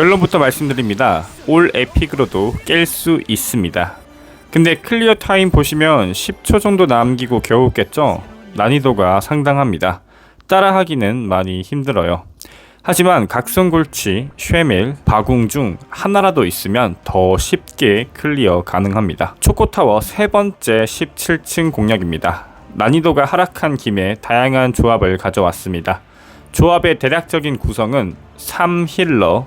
결론부터 말씀드립니다. 올 에픽으로도 깰 수 있습니다. 근데 클리어 타임 보시면 10초 정도 남기고 겨우 깼죠? 난이도가 상당합니다. 따라하기는 많이 힘들어요. 하지만 각성골치, 쉐밀, 바궁 중 하나라도 있으면 더 쉽게 클리어 가능합니다. 초코타워 세 번째 17층 공략입니다. 난이도가 하락한 김에 다양한 조합을 가져왔습니다. 조합의 대략적인 구성은 3 힐러,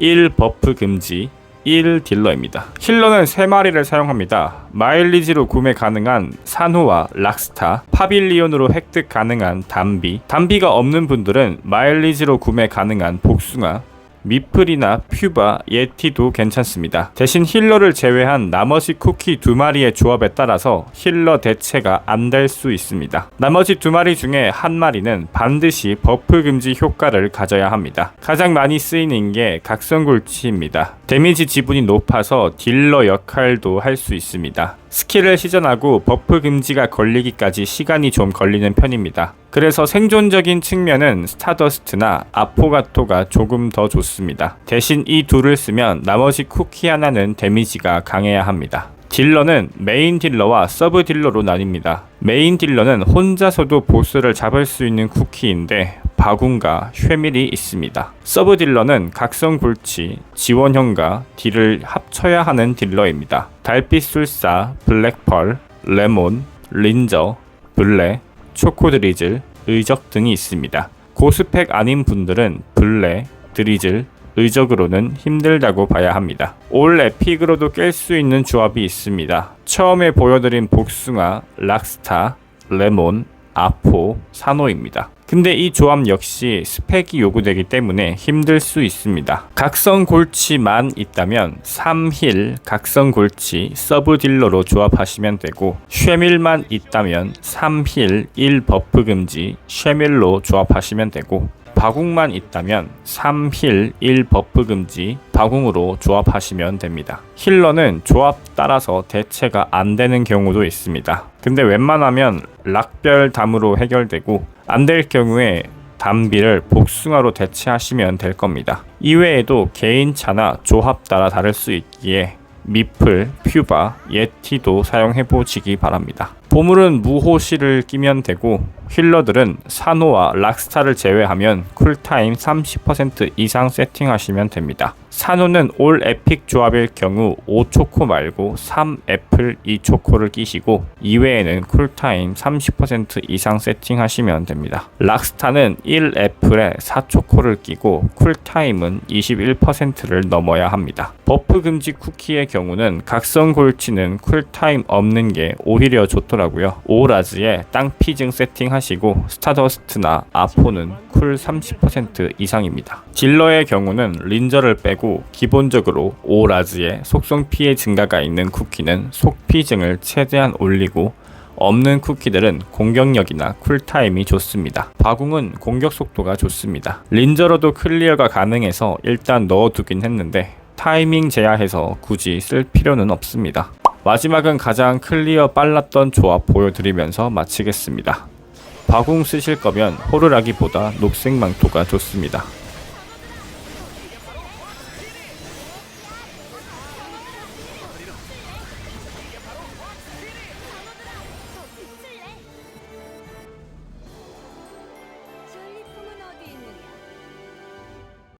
1 버프 금지, 1 딜러입니다. 힐러는 3마리를 사용합니다. 마일리지로 구매 가능한 산호와 락스타, 파빌리온으로 획득 가능한 담비, 담비가 없는 분들은 마일리지로 구매 가능한 복숭아, 미플이나 퓨바, 예티도 괜찮습니다. 대신 힐러를 제외한 나머지 쿠키 두 마리의 조합에 따라서 힐러 대체가 안 될 수 있습니다. 나머지 두 마리 중에 한 마리는 반드시 버프 금지 효과를 가져야 합니다. 가장 많이 쓰이는 게 각성굴치입니다. 데미지 지분이 높아서 딜러 역할도 할 수 있습니다. 스킬을 시전하고 버프 금지가 걸리기까지 시간이 좀 걸리는 편입니다. 그래서 생존적인 측면은 스타더스트나 아포가토가 조금 더 좋습니다. 대신 이 둘을 쓰면 나머지 쿠키 하나는 데미지가 강해야 합니다. 딜러는 메인 딜러와 서브 딜러로 나뉩니다. 메인 딜러는 혼자서도 보스를 잡을 수 있는 쿠키인데 바군과 쉐밀이 있습니다. 서브 딜러는 각성굴치, 지원형과 딜을 합쳐야 하는 딜러입니다. 달빛술사, 블랙펄, 레몬, 린저, 블레, 초코 드리즐, 의적 등이 있습니다. 고스펙 아닌 분들은 블레, 드리즐, 의적으로는 힘들다고 봐야 합니다. 올 에픽으로도 깰 수 있는 조합이 있습니다. 처음에 보여드린 복숭아, 락스타, 레몬, 아포, 산호입니다. 근데 이 조합 역시 스펙이 요구되기 때문에 힘들 수 있습니다. 각성 골치만 있다면 3힐 각성 골치 서브 딜러로 조합하시면 되고 쉐밀만 있다면 3힐 1 버프 금지 쉐밀로 조합하시면 되고 바궁만 있다면 3힐 1 버프 금지 바궁으로 조합하시면 됩니다. 힐러는 조합 따라서 대체가 안 되는 경우도 있습니다. 근데 웬만하면 락별 담으로 해결되고 안 될 경우에 담비를 복숭아로 대체하시면 될 겁니다. 이외에도 개인차나 조합 따라 다를 수 있기에 미플, 퓨바, 예티도 사용해 보시기 바랍니다. 보물은 무호시를 끼면 되고 힐러들은 산호와 락스타를 제외하면 쿨타임 30% 이상 세팅하시면 됩니다. 산호는 올 에픽 조합일 경우 5초코 말고 3애플 2초코를 끼시고 이외에는 쿨타임 30% 이상 세팅하시면 됩니다. 락스타는 1애플에 4초코를 끼고 쿨타임은 21%를 넘어야 합니다. 버프 금지 쿠키의 경우는 각성 골치는 쿨타임 없는 게 오히려 좋더라고요. 오라즈에 땅 피증 세팅하 시고 스타더스트나 아포는 쿨 30% 이상입니다. 딜러의 경우는 린저를 빼고 기본적으로 오라즈에 속성 피해 증가가 있는 쿠키는 속 피증을 최대한 올리고 없는 쿠키들은 공격력이나 쿨타임이 좋습니다. 바궁은 공격 속도가 좋습니다. 린저로도 클리어가 가능해서 일단 넣어두긴 했는데 타이밍 제한해서 굳이 쓸 필요는 없습니다. 마지막은 가장 클리어 빨랐던 조합 보여드리면서 마치겠습니다. 바궁 쓰실 거면 호르라기보다 녹색 망토가 좋습니다.